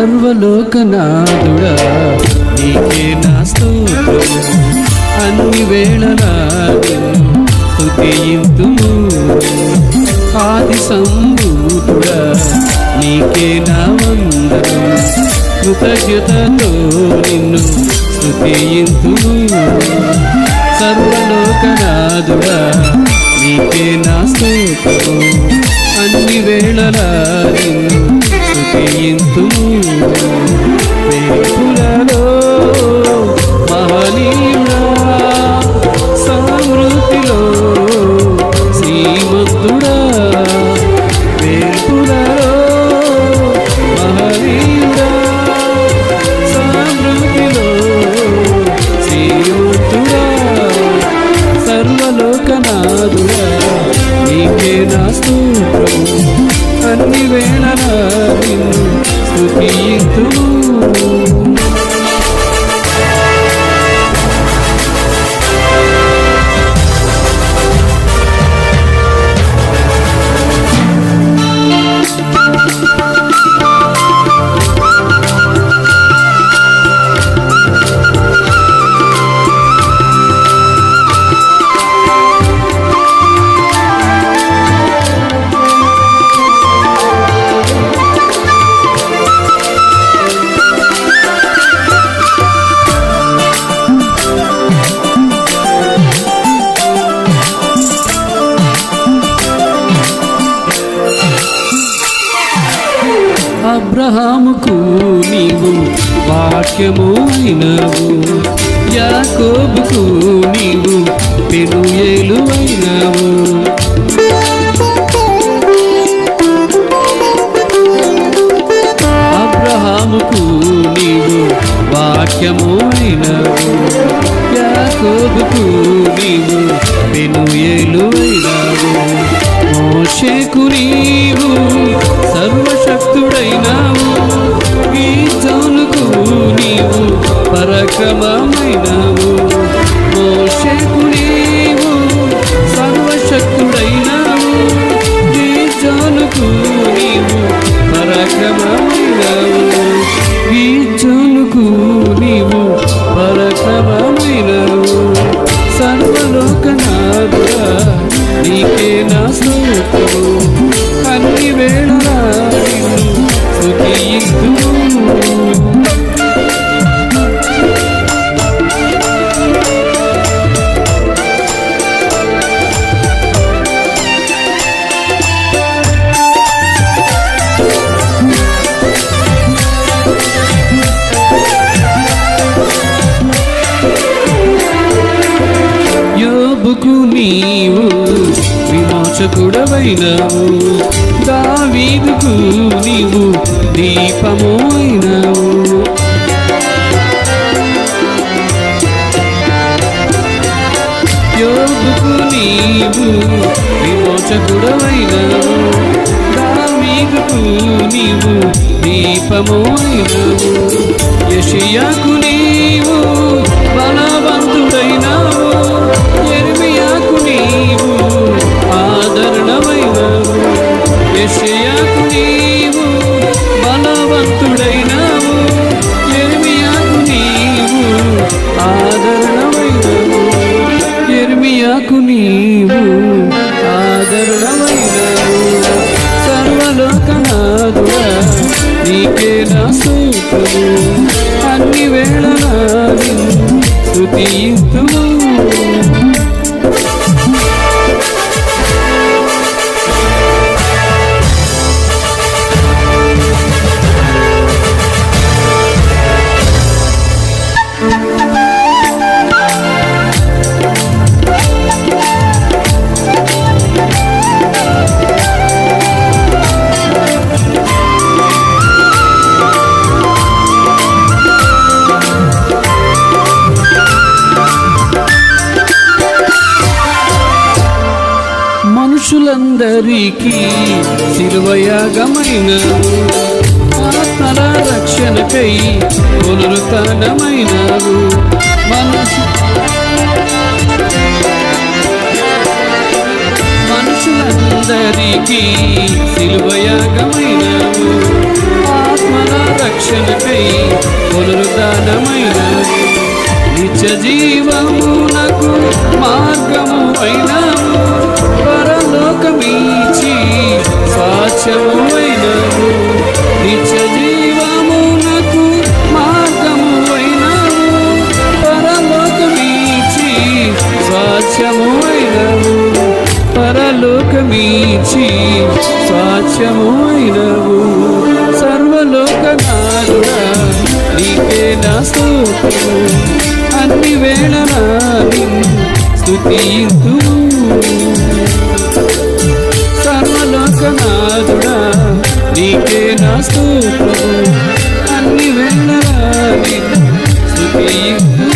సర్వలోకనాథుడా నీకే నా స్తోత్రం. అన్ని వేళలా నిన్ను ఆది సంభూతుడా నీకే నా వందనం. కృతజ్ఞతతో నిన్ను స్తుతింతుము సర్వలోకనాథుడా నీకే నా స్తోత్రం. అన్ని వేళలా నిన్ను స్తుతింతుము You. itu అబ్రహాముకు నీవు వాక్యము అయినవు యాకోబుకు నీవు పెనుయేలు అయినవు. అబ్రహాముకు నీవు వాక్యము అయినవు యాకోబుకు సమమైనవు మోషేకు నీవు సర్వశక్తుడైనావు ఈ నీవు పరక్రమమైనావు. ప్రభుకు నీవు విమోచకుడవైనావు. దావీదుకు నీవు దీపము అయినావు యోబుకు నీవు విమోచకుడవైనావు. దావీదుకు నీవు దీపము అయినావు యషియాకు నీవు అన్ని వేళ నిన్ను అందరికీ మనుషులందరికీ శిలువయాగమైన ఆత్మల రక్షణకై పునరుతనమైనారు. మనసు మనుషులందరికీ శిలువయాగమైనవు ఆత్మల రక్షణకై పునరుద్ధానమైనది నిత్య జీవమునకు మీచి స్వాచ్యము అయినవు సర్వలోకనాథుడా నీకే నా స్తోత్రము. అన్ని వేళలా నిన్ను స్తుతింతు సర్వలోకనాథుడా నీకే నా స్తోత్రము. అన్ని వేళలా నిన్ను